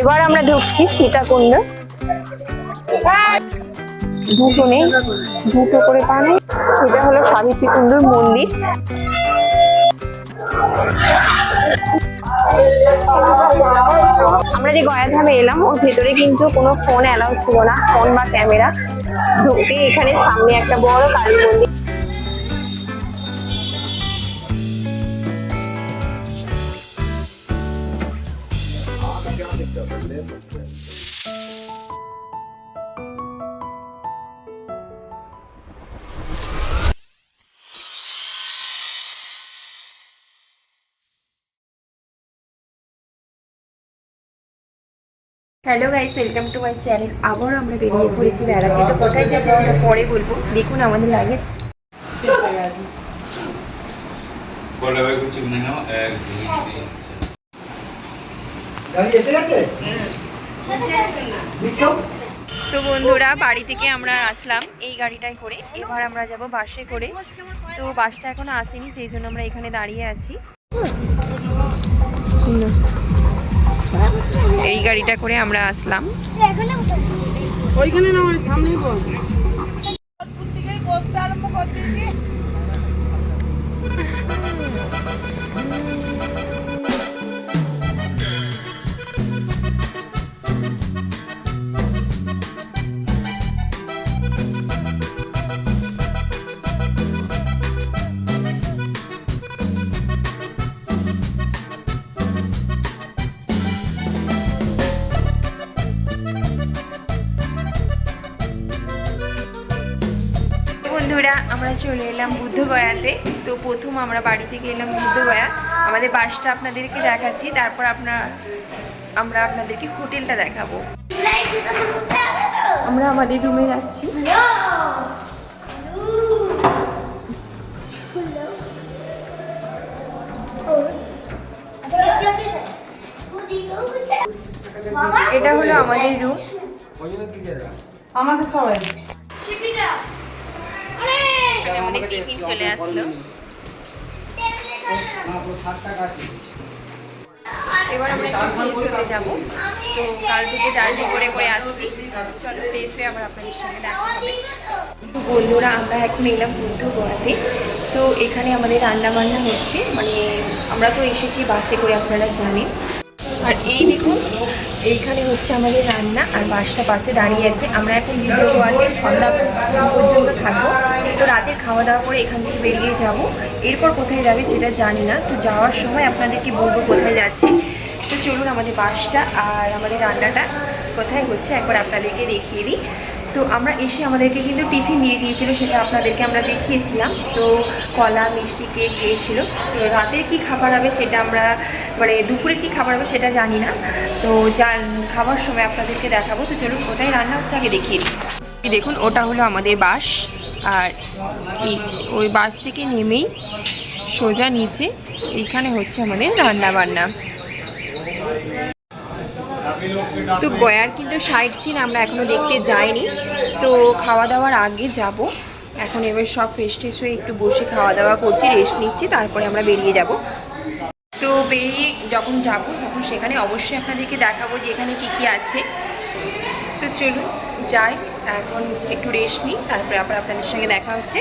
এবার আমরা ঢুকছি সীতাকুণ্ড। দুটো নেই, দুটো করে পা নেই এটা হলো সাবিত্রী কুণ্ডুর মন্দির। আমরা যে গয়াধামে এলাম, ওর ভেতরে কিন্তু কোনো ফোন অ্যালাউ ছিল না ফোন বা ক্যামেরা ঢুকতে এখানে সামনে একটা বড় কালী মন্দির। Hello guys welcome to my channel আবার আমরা বেরিয়ে পড়েছি বেড়াতে তো কোথায় যাচ্ছি সেটা পরে বলব। দেখুন আমাদের লাগেজ তো বন্ধুরা, বাড়ি থেকে আমরা আসলাম এই গাড়িটাই করে। এবার আমরা যাব বাসে করে। তো বাসটা এখনও আসেনি, সেই জন্য আমরা এখানে দাঁড়িয়ে আছি। এই গাড়িটা করে আমরা আসলাম। ওইখানে না ওই সামনেই আমরা চলে এলাম বুদ্ধগয়াতে। তো প্রথম আমরা বাড়ি থেকে এলাম বুদ্ধগয়া। আমাদের বাসটা আপনাদেরকে দেখাচ্ছি তারপর আপনার আমরা আপনাদেরকে হোটেলটা দেখাবো। আমরা আমাদের রুমে যাচ্ছি। এটা হলো আমাদের রুম আমাকে সবাই। এখানে আমাদের টিফিন চলে আসলো। এবার আমরা একটু ফ্রেশ হতে যাব। তো কাল থেকে জার্নি করে করে আসছি। চলো ফ্রেশ হয়ে আবার আপনাদের সঙ্গে দেখা হবে। বন্ধুরা আমরা এখন এলাম বুদ্ধ গোয়াতে তো এখানে আমাদের রান্না বান্না হচ্ছে। মানে আমরা তো এসেছি বাসে করে আপনারা জানেন। আর এই দেখুন, এইখানে হচ্ছে আমাদের রান্না আর বাসটা পাশে দাঁড়িয়ে আছে। আমরা এখন ভিডিও গোয়াতে সন্ধ্যা পর্যন্ত থাকব। তো রাতের খাওয়া দাওয়া করে এখান থেকে বেরিয়ে যাব। এরপর কোথায় যাবে সেটা জানি না। তো যাওয়ার সময় আপনাদেরকে বলব, কোথায় যাচ্ছি? তো চলুন আমাদের বাসটা আর আমাদের রান্নাটা কোথায় হচ্ছে, একবার আপনাদেরকে দেখিয়ে দিই। তো আমরা এসে আমাদেরকে কিন্তু টিফিন দিয়ে দিয়েছিল, সেটা আপনাদেরকে আমরা দেখিয়েছিলাম। তো কলা, মিষ্টি, কেক দিয়েছিল। তো রাতের কি খাবার হবে সেটা আমরা মানে দুপুরের কি খাবার হবে সেটা জানি না। তো যা খাবার সময় আপনাদেরকে দেখাবো। তো চলুন কোথায় রান্না হচ্ছে, আগে দেখিয়ে দিই। দেখুন, ওটা হলো আমাদের বাস আর ওই বাস থেকে নেমেই সোজা নিচে এইখানে হচ্ছে আমাদের রান্না বান্না তো গয়ার কিন্তু সাইড সিন আমরা এখনও দেখতে যাইনি। তো খাওয়া দাওয়ার আগে যাব। এখন এবার সব ফ্রেশ ট্রেশ হয়ে একটু বসে খাওয়া দাওয়া করছি রেস্ট নিচ্ছি, তারপরে আমরা বেরিয়ে যাব। তো বেরিয়ে যখন যাব, তখন সেখানে অবশ্যই আপনাদেরকে দেখাবো যে এখানে কী কী আছে। তো চলুন, যাই, এখন একটু রেস্ট নিই, তারপরে আবার আপনাদের সঙ্গে দেখা হচ্ছে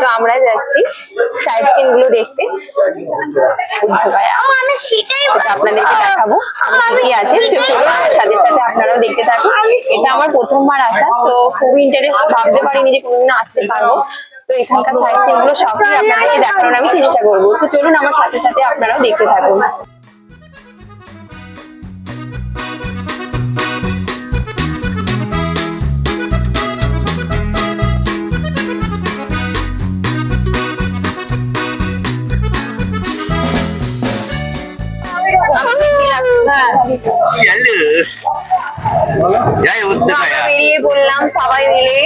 তো আমরা যাচ্ছি সাইড সিনগুলো দেখতে। আপনাদেরকে দেখাবো। কি আছে সাথে সাথে আপনারাও দেখতে থাকুন। এটা আমার প্রথমবার আসা তো খুবই ইন্টারেস্ট ভাবতে পারিনি যে কোনদিন আসতে পারব। তো এখানকার সাইড সিনগুলো সবই আপনাদেরকে দেখানোর আমি চেষ্টা করব। তো চলুন আমার সাথে সাথে আপনারাও দেখতে থাকুন। আমরা বেরিয়ে বললাম সবাই মিলে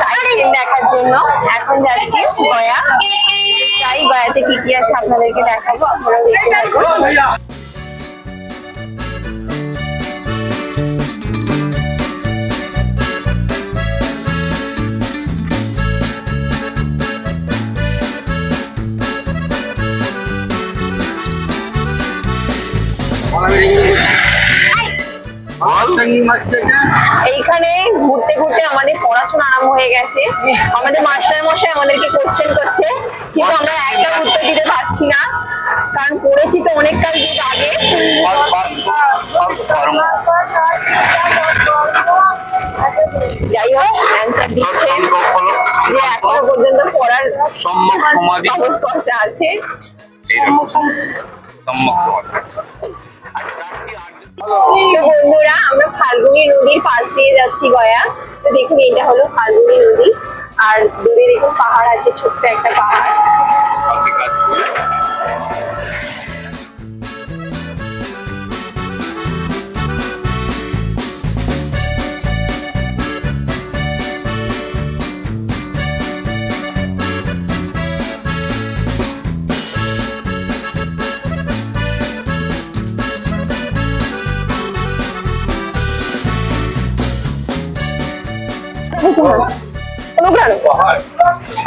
সাইড দেখার জন্য এখন যাচ্ছি গয়া। যাই, গয়াতে কি কি আছে আপনাদেরকে দেখাবো, আপনারা এইখানে ঘুরতে ঘুরতে আমাদের পড়াশোনা আরম্ভ হয়ে গেছে। আমাদের মাস্টার মশাই আমাদেরকে কোশ্চেন করছে কিন্তু আমরা একটা উত্তর দিতে পারছি না কারণ পড়েছি তো অনেক কাল যুগ আগে। যাই হোক অ্যান্সার দিচ্ছে। যে এখনও পর্যন্ত পড়ার সমাধি। আছে। সম্মুখ সমাধি। বন্ধুরা, আমরা ফাল্গুনি নদীর পাশ দিয়ে যাচ্ছি গয়া। তো দেখুন এটা হলো ফাল্গুনি নদী। আর দূরে দেখুন পাহাড় আছে, ছোট্ট একটা পাহাড়।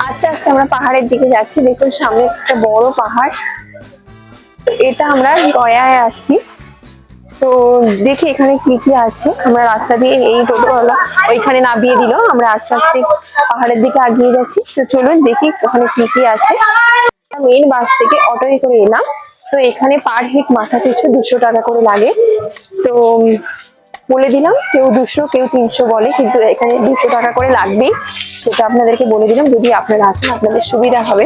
আস্তে আস্তে আমরা পাহাড়ের দিকে যাচ্ছি। দেখুন সামনে একটা বড় পাহাড়। এটা আমরা গয়ায় আসছি তো দেখি এখানে কি কি আছে। আমরা রাস্তা দিয়ে এই টোটোওয়ালা ওইখানে নামিয়ে দিল। আমরা আস্তে আস্তে পাহাড়ের দিকে আগিয়ে যাচ্ছি। তো চলুন দেখি ওখানে কি কি আছে। মেন বাস থেকে অটোয় করে এলাম। তো এখানে পার হেড মাথা পিছু দুশো টাকা করে লাগে। তো বলে দিলাম, কেউ দুশো, কেউ তিনশো বলে, কিন্তু এখানে দুশো টাকা করে লাগবেই। সেটা আপনাদেরকে বলে দিলাম, যদি আপনারা আছেন, আপনাদের সুবিধা হবে।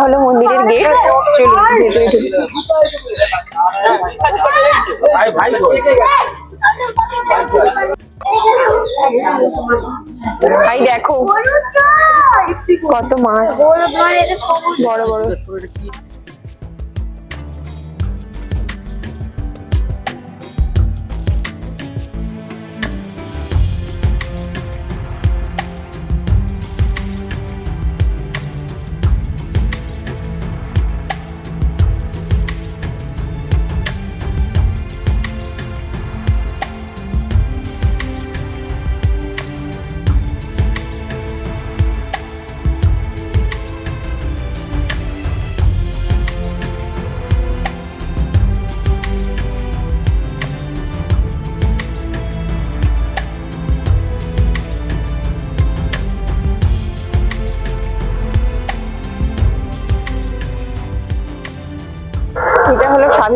হলো মন্দিরের গেট। চলুন ভেতরে ভাই দেখো কত মাছ। বড় বড়।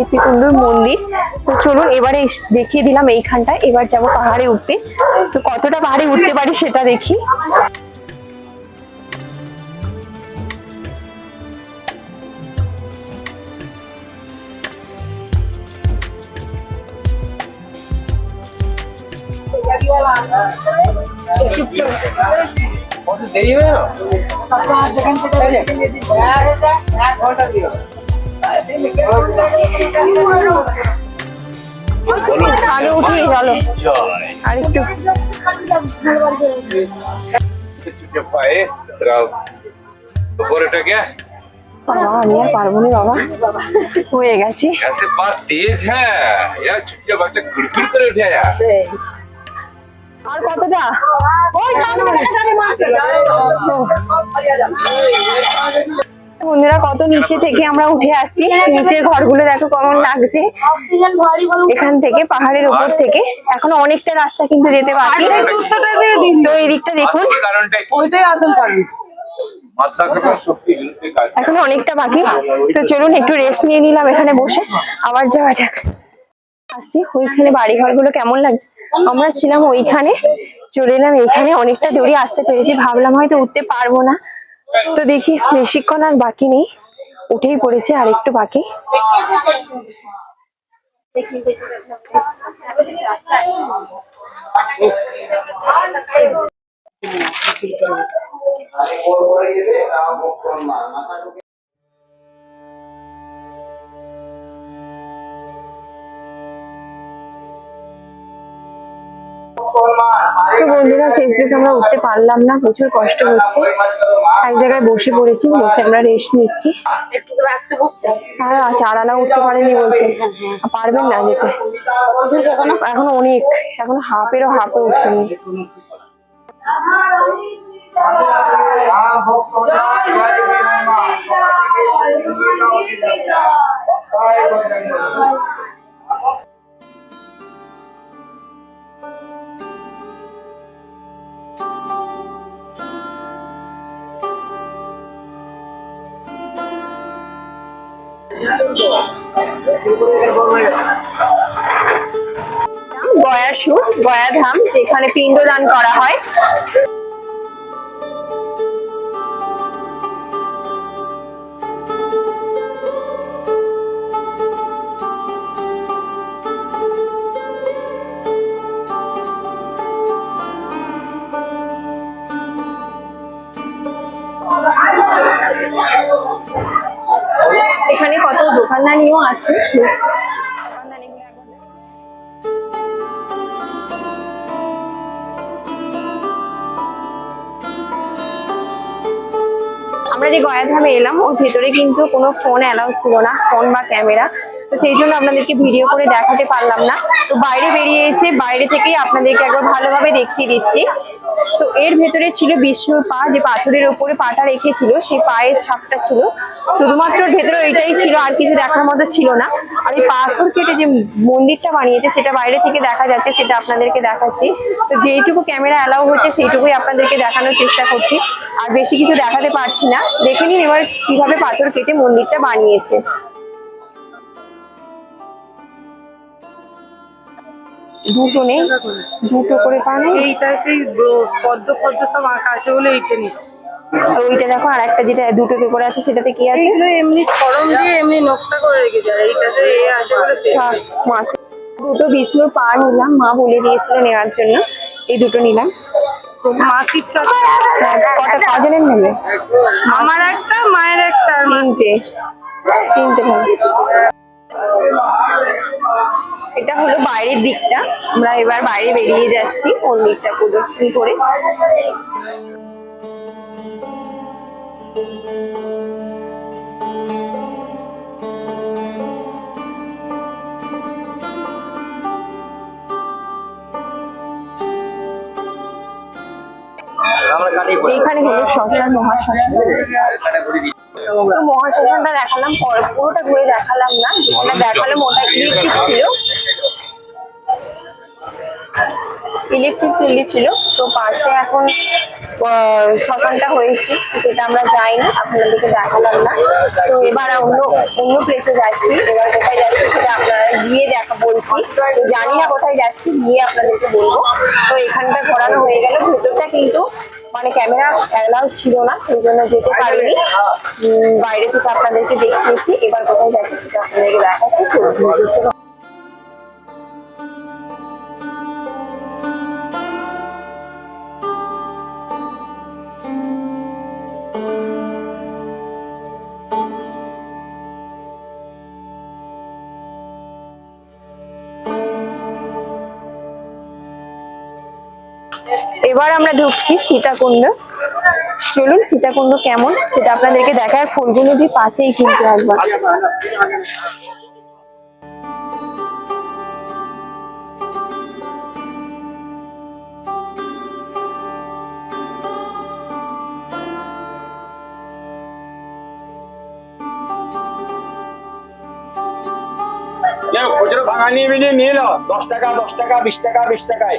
কুণ্ডুর মন্দির। তো চলুন এবারে এস- দেখিয়ে দিলাম এইখানটা এবার যাব পাহাড়ে উঠতে। তো কতটা পাহাড়ে উঠতে পারি সেটা দেখি। কত দেরি হয়ে গেল? আগে উঠি চলো আর একটু আমি আর পারবো না বাবা হয়ে গেছি তেজ হ্যাঁ বাচ্চা গুড়গুড় করে উঠে আর কতটা ওই সামনে বন্ধুরা কত নিচে থেকে আমরা উঠে আসছি। নিচের ঘরগুলো দেখো কেমন লাগছে। এখান থেকে পাহাড়ের উপর থেকে। এখনও অনেকটা রাস্তা কিন্তু যেতে বাকি তো এই দিকটা দেখুন। ওইটাই আসল কারণ। এখনও অনেকটা বাকি। তো চলুন একটু রেস্ট নিয়ে নিলাম এখানে বসে। আবার যাওয়া যাক। আসছি। ওইখানে বাড়ি ঘরগুলো কেমন লাগছে? আমরা ছিলাম ওইখানে। চলে এলাম এইখানে অনেকটা দূরে আসতে পেরেছি। ভাবলাম হয়তো উঠতে পারব না। তো দেখি, বেশিক্ষণ আর বাকি নেই। উঠেই পড়েছে আর একটু বাকি। তো বন্ধুরা, শেষ বেশ আমরা উঠতে পারলাম না, প্রচুর কষ্ট হচ্ছে। এক জায়গায় বসে পড়েছি বসে আমরা রেস্ট নিচ্ছি। একটু আসতে বসতে হ্যাঁ চার আনা উঠতে পারেনি বলছে। পারবেন না যেতে। এখন অনেক এখন হাফেরও হাফে জয় গয়া সুর গয়া ধাম যেখানে পিণ্ডদান করা হয়। কত দোকানদানিও আছে। আমরা যে গয়াধামে এলাম, ওর ভেতরে কিন্তু কোনো ফোন অ্যালাউ ছিল না ফোন বা ক্যামেরা তো সেই জন্য আপনাদেরকে ভিডিও করে দেখাতে পারলাম না। তো বাইরে বেরিয়ে এসে বাইরে থেকেই আপনাদেরকে একবার ভালোভাবে দেখিয়ে দিচ্ছি। তো এর ভেতরে ছিল বিষ্ণুর পা, যে পাথরের ওপরে পাটা রেখেছিল, সেই পায়ের ছাপটা ছিল। শুধুমাত্র ভেতরে ওইটাই ছিল, আর কিছু দেখার মতো ছিল না। আর এই পাথর কেটে যে মন্দিরটা বানিয়েছে, সেটা বাইরে থেকে দেখা যাচ্ছে, সেটা আপনাদেরকে দেখাচ্ছি। তো যেইটুকু ক্যামেরা অ্যালাউ হচ্ছে, সেইটুকুই আপনাদেরকে দেখানোর চেষ্টা করছি। আর বেশি কিছু দেখাতে পারছি না। দেখে নিন এবার কীভাবে পাথর কেটে মন্দিরটা বানিয়েছে। দুটো নেই দুটো করে পান এইটা সেই পদ্ম পদ্ম সব আঁকা আছে বলে এইটা নিচ্ছি। আর ওইটা দেখো আর একটা যেটা দুটো করে আছে সেটাতে কি আছে? এইগুলো এমনি খরম দিয়ে এমনি নকশা করে রেখেছে আর এইটাতে এ আছে বলে সে দুটো বিষ্ণুর পা নিলাম মা বলে দিয়েছিল নেওয়ার জন্য এই দুটো নিলাম। মাসিক কটা কজনের নেবে? আমার একটা মায়ের একটা তিনটে। তিনটে হবে এটা হলো বাইরের দিকটা। আমরা এবার বাইরে বেরিয়ে যাচ্ছি মন্দিরটা প্রদর্শন করে। এইখানে হলো শ্মশান, মহাশ্মশান। তো মহাশ্মশানটা দেখালাম পরে পুরোটা ঘুরে দেখালাম না। দেখালাম, ওটা ইলেকট্রিক ছিল। ইলেকট্রিক চুল্লি ছিল। তো পাশে এখন সকালটা হয়েছে, যেটা আমরা যাইনি, আপনাদেরকে দেখালাম না। তো এবার অন্য অন্য প্লেসে যাচ্ছি। এবার কোথায় যাচ্ছি সেটা আপনারা গিয়ে দেখা, বলছি। তো জানি না কোথায় যাচ্ছি, গিয়ে আপনাদেরকে বলব। তো এখানটা ঘোরানো হয়ে গেল। ভেতরটা কিন্তু মানে ক্যামেরা অ্যালাউ ছিল না, সেই জন্য যেতে পারিনি। বাইরে থেকে আপনাদেরকে দেখিয়েছি। এবার কোথায় যাচ্ছি সেটা আপনাদেরকে দেখাচ্ছি। এবার আমরা ঢুকছি সীতাকুণ্ড। চলুন সীতাকুণ্ড কেমন? সেটা আপনাদেরকে দেখায় ফুলগুলো নদী পাশেই কিনতে একবার। খুচরো ভাঙা নিয়ে নিয়ে নাও। দশ টাকা দশ টাকা, বিশ টাকা, বিশ টাকায়।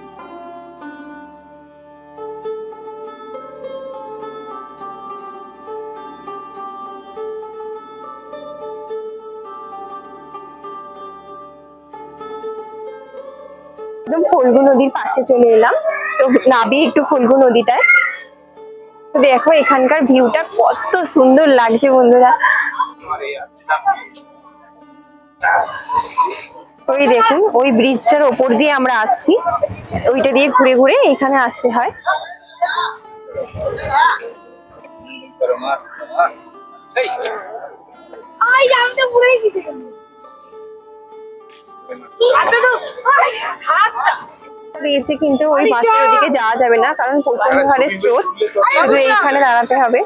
নদীর পাশে চলে এলাম। তো নাবি একটু ফল্গু নদীটায়। তো দেখো এখানকার ভিউটা কত সুন্দর লাগছে বন্ধুরা। ওই দেখুন ওই ব্রিজটার ওপর দিয়ে আমরা আসছি। ওইটা দিয়ে ঘুরে ঘুরে এখানে আসতে হয়। দিয়েছে কিন্তু ওই বাসের ওদিকে যাওয়া যাবে না কারণ প্রচণ্ড হারে স্রোত। শুধু এইখানে দাঁড়াতে হবে।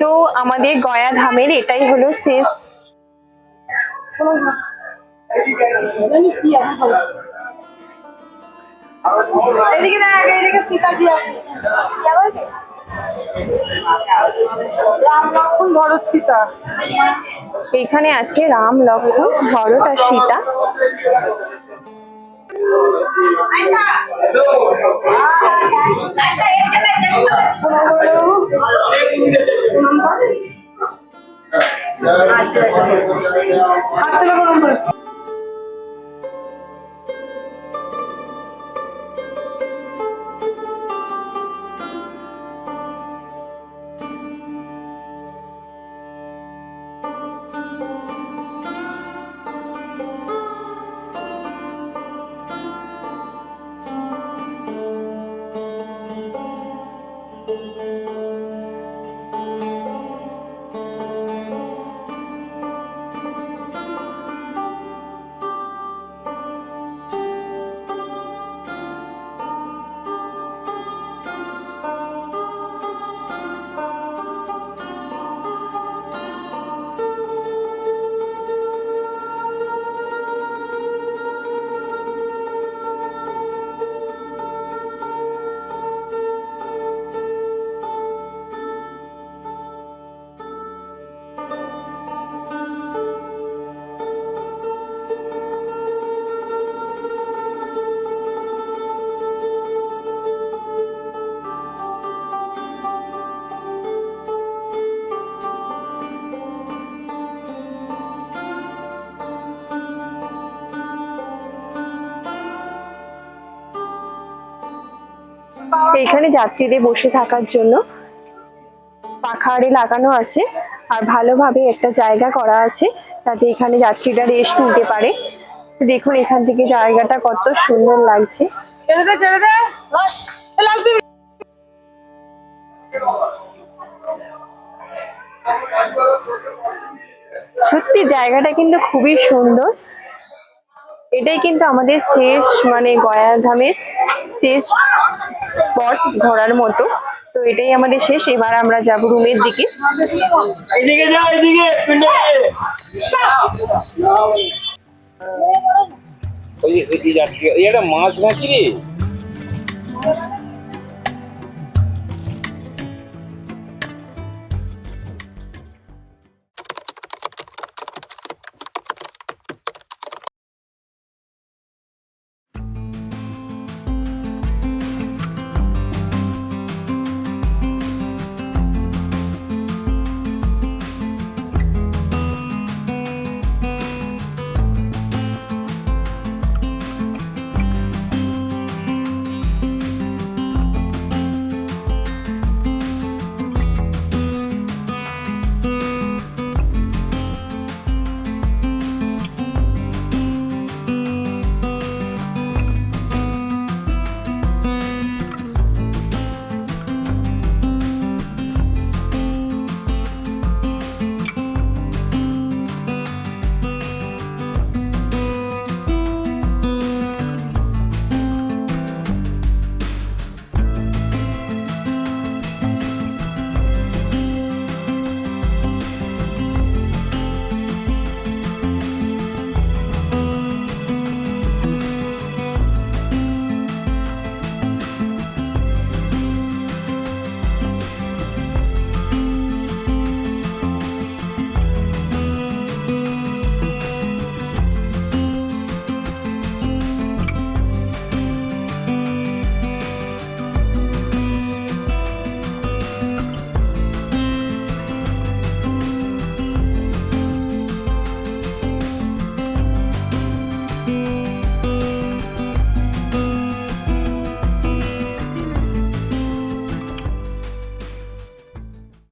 তো আমাদের গয়া ধামের এটাই হলো শেষ। এদিকে না এদিকে সীতাজি আছে রাম লক্ষ্মণ ভরত সীতা। এখানে আছে রাম লক্ষ্মণ ভরত আর সীতা। হাত তুলে এখানে যাত্রীদের বসে থাকার জন্য পাখাড়ে লাগানো আছে। আর ভালোভাবে একটা জায়গা করা আছে যাতে এখানে যাত্রীরা রেস্ট নিতে পারে। দেখুন এখান থেকে জায়গাটা কত সুন্দর লাগছে। সত্যি জায়গাটা কিন্তু খুবই সুন্দর। এটাই কিন্তু আমাদের শেষ মানে গয়াধামের শেষ স্পট ঘোরার মতো। তো এটাই আমাদের শেষ। এবার আমরা যাব রুমের দিকে। ওই একটা মাছ নাকি রে